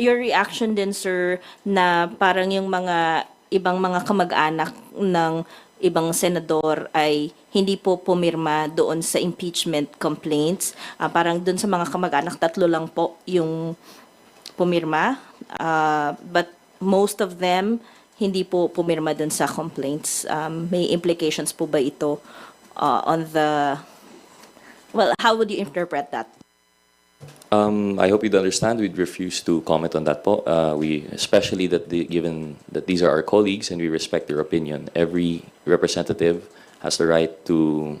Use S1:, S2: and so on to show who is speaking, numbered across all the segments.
S1: your reaction din, sir, na parang yung mga ibang mga kamag-anak ng ibang senador ay hindi po pumirma doon sa impeachment complaints. Ah, parang doon sa mga kamag-anak, tatlo lang po yung pumirma. Ah, but most of them, hindi po pumirma doon sa complaints. Um, may implications po ba ito uh, on the... Well, how would you interpret that?
S2: Um, I hope you'd understand we'd refuse to comment on that po. Uh, we, especially that the, given that these are our colleagues and we respect their opinion, every representative has the right to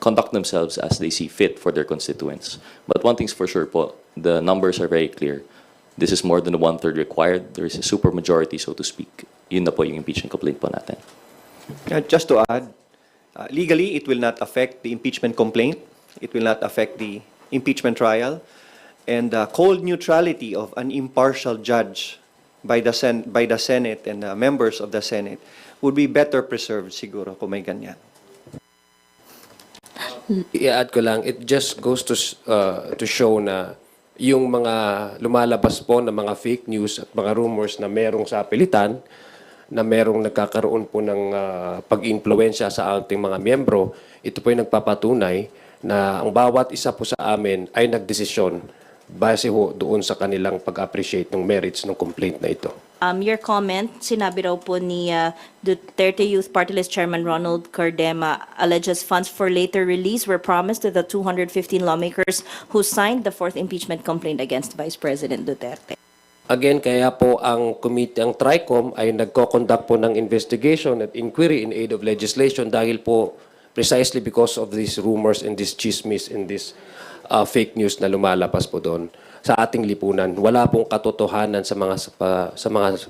S2: conduct themselves as they see fit for their constituents. But one thing's for sure po, the numbers are very clear. This is more than the one-third required. There is a supermajority, so to speak. Yun na po yung impeachment complaint po natin.
S3: Uh, Just to add, uh, legally, it will not affect the impeachment complaint. It will not affect the impeachment trial. And uh, cold neutrality of an impartial judge by the, Sen- by the Senate and uh, members of the Senate would be better preserved siguro kung may ganyan.
S4: I-add ko lang, it just goes to uh, to show na yung mga lumalabas po na mga fake news at mga rumors na merong sa pilitan, na merong nagkakaroon po ng uh, pag-influensya sa ating mga miyembro, ito po yung nagpapatunay na ang bawat isa po sa amin ay nagdesisyon base ho doon sa kanilang pag-appreciate ng merits ng complaint na ito.
S1: Um, your comment, sinabi raw po ni uh, Duterte Youth Party List Chairman Ronald Cardema alleges funds for later release were promised to the 215 lawmakers who signed the fourth impeachment complaint against Vice President Duterte.
S4: Again, kaya po ang committee, ang TRICOM ay nagko-conduct po ng investigation at inquiry in aid of legislation dahil po precisely because of these rumors and this chismis and this uh, fake news na lumalabas po doon sa ating lipunan. Wala pong katotohanan sa mga sa, sa mga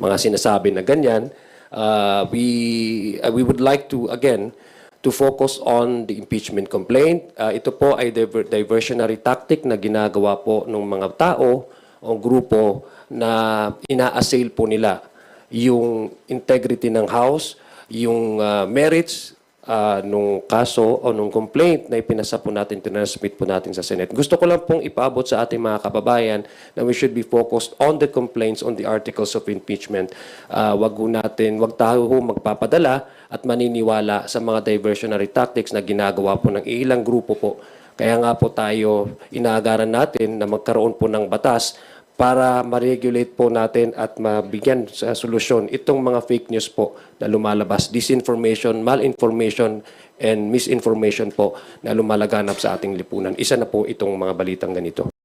S4: mga sinasabi na ganyan. Uh, we uh, we would like to again to focus on the impeachment complaint. Uh, ito po ay diver- diversionary tactic na ginagawa po ng mga tao o grupo na ina-assail po nila yung integrity ng House, yung uh, merits uh, nung kaso o nung complaint na ipinasa po natin, tinransmit po natin sa Senate. Gusto ko lang pong ipaabot sa ating mga kababayan na we should be focused on the complaints, on the articles of impeachment. Uh, wag natin, wag tayo magpapadala at maniniwala sa mga diversionary tactics na ginagawa po ng ilang grupo po. Kaya nga po tayo inaagaran natin na magkaroon po ng batas para ma-regulate po natin at mabigyan sa solusyon itong mga fake news po na lumalabas, disinformation, malinformation, and misinformation po na lumalaganap sa ating lipunan. Isa na po itong mga balitang ganito.